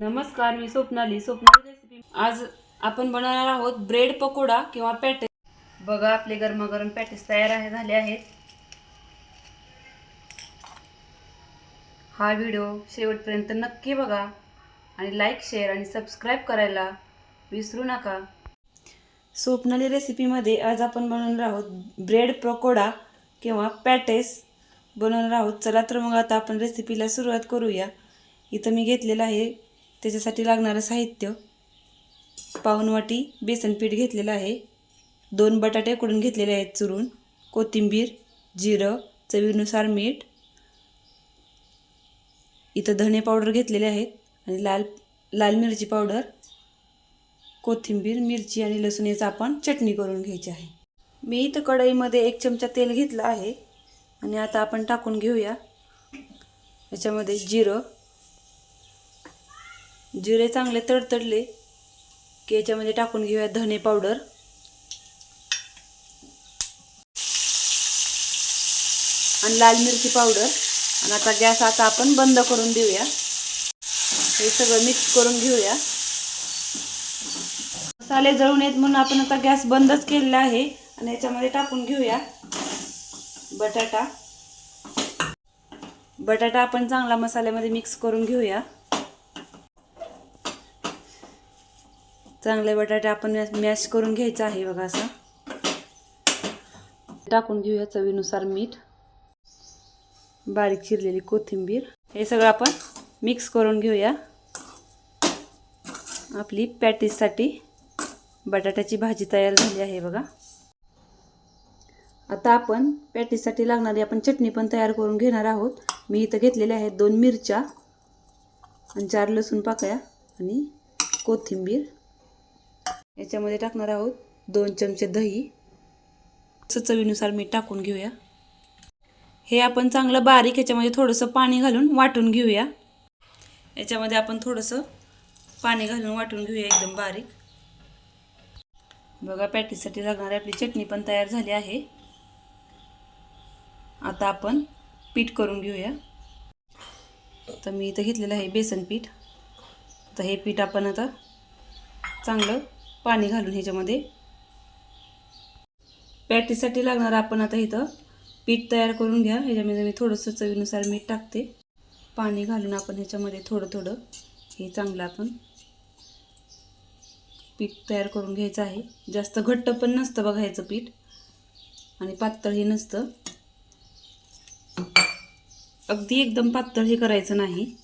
नमस्कार मी स्वप्नाली. स्वप्नाली रेसिपी आज आपण बनवणार आहोत ब्रेड पकोडा किंवा पॅटेस बघा आपले गरमागरम पॅटेस तयार आहे झाले आहेत. हा व्हिडिओ शेवटपर्यंत नक्की बघा आणि लाईक शेअर आणि सबस्क्राईब करायला विसरू नका. स्वप्नाली रेसिपीमध्ये आज आपण बनवणार आहोत ब्रेड पकोडा किंवा पॅटेस बनवणार आहोत. चला तर मग आता आपण रेसिपीला सुरुवात करूया. इथं मी घेतलेलं आहे त्याच्यासाठी लागणारं साहित्य पाऊण बेसनपीठ घेतलेलं आहे. दोन बटाटे उकडून घेतलेले आहेत चुरून. कोथिंबीर जिरं चवीनुसार मीठ. इथं धणे पावडर घेतलेले आहेत आणि लाल लाल मिरची पावडर. कोथिंबीर मिरची आणि लसूण याचं आपण चटणी करून घ्यायची आहे. मी इथं कढईमध्ये एक चमचा तेल घेतलं आहे आणि आता आपण टाकून घेऊया. याच्यामध्ये जिरं जिरे चांगले तडतडले की याच्यामध्ये टाकून घेऊया धने पावडर. आणि लाल मिरची पावडर. आणि आता गॅस आता आपण बंद करून देऊया. हे सगळं मिक्स करून घेऊया. मसाले जळून येत म्हणून आपण आता गॅस बंदच केलेला आहे. आणि याच्यामध्ये टाकून घेऊया बटाटा. बटाटा आपण चांगला मसाल्यामध्ये मिक्स करून घेऊया. चांगले बटाटे आपण मॅश मॅश करून घ्यायचं आहे बघा असं. टाकून घेऊया चवीनुसार मीठ. बारीक चिरलेली कोथिंबीर. हे सगळं आपण मिक्स करून घेऊया. आपली पॅटीससाठी बटाट्याची भाजी तयार झाली आहे बघा. आता आपण पॅटीससाठी लागणारी आपण चटणी पण तयार करून घेणार आहोत. मी इथं घेतलेल्या आहेत दोन मिरच्या आणि चार लसूण पाकळ्या आणि कोथिंबीर. याच्यामध्ये टाकणार आहोत दोन चमचे दही. असं चवीनुसार मीठ टाकून घेऊया. हे आपण चांगलं बारीक याच्यामध्ये थोडंसं पाणी घालून वाटून घेऊया. याच्यामध्ये आपण थोडंसं पाणी घालून वाटून घेऊया एकदम बारीक. बघा पॅटीसाठी लागणारी आपली चटणी पण तयार झाली आहे. आता आपण पीठ करून घेऊया. तर मी इथं घेतलेलं आहे बेसन पीठ. तर हे पीठ आपण आता चांगलं पाणी घालून ह्याच्यामध्ये. पॅटीसाठी लागणार आपण आता इथं. पीठ तयार करून घ्या. ह्याच्यामध्ये मी थोडंसं चवीनुसार मीठ टाकते. पाणी घालून आपण ह्याच्यामध्ये थोडं थोडं. हे चांगलं आपण पीठ तयार करून घ्यायचं आहे. जास्त घट्ट पण नसतं बघायचं पीठ. आणि पातळही नसतं. अगदी एकदम पातळ हे करायचं नाही.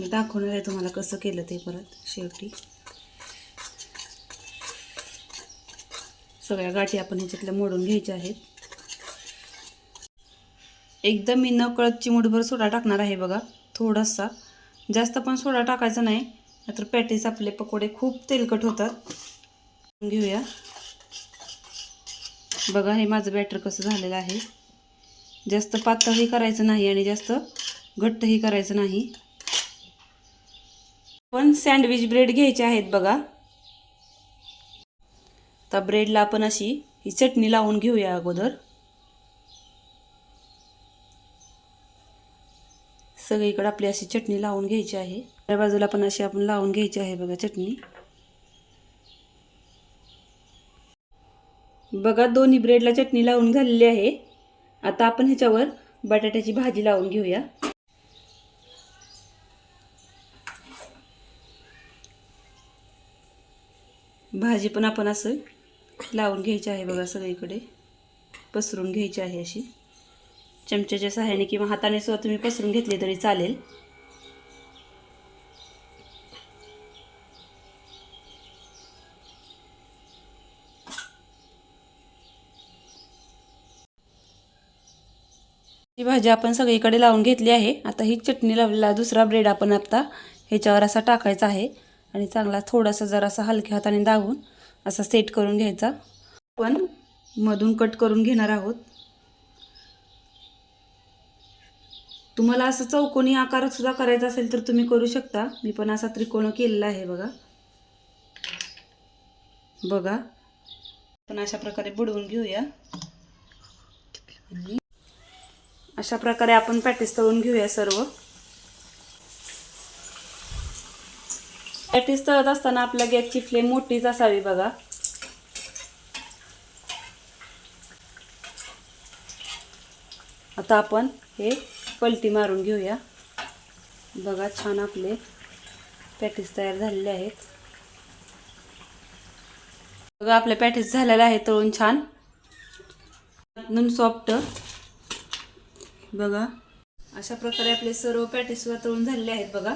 मी दाखवणार आहे तुम्हाला कसं केलं ते परत शेवटी. सगळ्या गाठी आपण ह्याच्यातल्या मोडून घ्यायच्या आहेत. एकदम मी नकळत चिमुटभर सोडा टाकणार आहे बघा थोडासा. जास्त पण सोडा टाकायचा नाही नाहीतर पॅटीस आपले पकोडे खूप तेलकट होतात. घेऊया. बघा हे माझं बॅटर कसं झालेलं आहे. जास्त पातळही करायचं नाही आणि जास्त घट्टही करायचं नाही. पण सँडविच ब्रेड घ्यायचे आहेत बघा. आता ब्रेडला आपण अशी ही चटणी लावून घेऊया अगोदर. सगळीकडे आपली अशी चटणी लावून घ्यायची आहे. त्या बाजूला पण अशी आपण लावून घ्यायची आहे बघा चटणी. बघा दोन्ही ब्रेडला चटणी लावून झालेली आहे. आता आपण ह्याच्यावर बटाट्याची भाजी लावून घेऊया. भाजी पण आपण असं लावून घ्यायची आहे बघा सगळीकडे. पसरून घ्यायची आहे अशी. चमच्याच्या सहाय्याने किंवा हाताने सुद्धा तुम्ही पसरून घेतली तरी चालेल. ही भाजी आपण सगळीकडे लावून घेतली आहे. आता ही चटणी लावलेला दुसरा ब्रेड आपण आता ह्याच्यावर असा टाकायचा आहे. आणि चांगला थोडासा जरासा हलक्या हाताने दाबून असा सेट करून घ्यायचा. पण मधून कट करून घेणार आहोत. तुम्हाला असं चौकोनी आकार सुद्धा करायचा असेल तर तुम्ही करू शकता. मी पण असा त्रिकोण केलेला आहे बघा. बघा. पण अशा प्रकारे बुडवून घेऊया. अशा प्रकारे आपण पॅटीस तळून घेऊया सर्व. पॅटीस तळत असताना आपल्या गॅसची फ्लेम मोठीच असावी बघा. आता आपण हे पलटी मारून घेऊया. बघा छान आपले पॅटीस तयार झालेले आहेत. बघा आपल्या पॅटीस झालेल्या आहेत तळून छान. नून सॉफ्ट बघा. अशा प्रकारे आपले सर्व पॅटीस तळून झालेले आहेत बघा.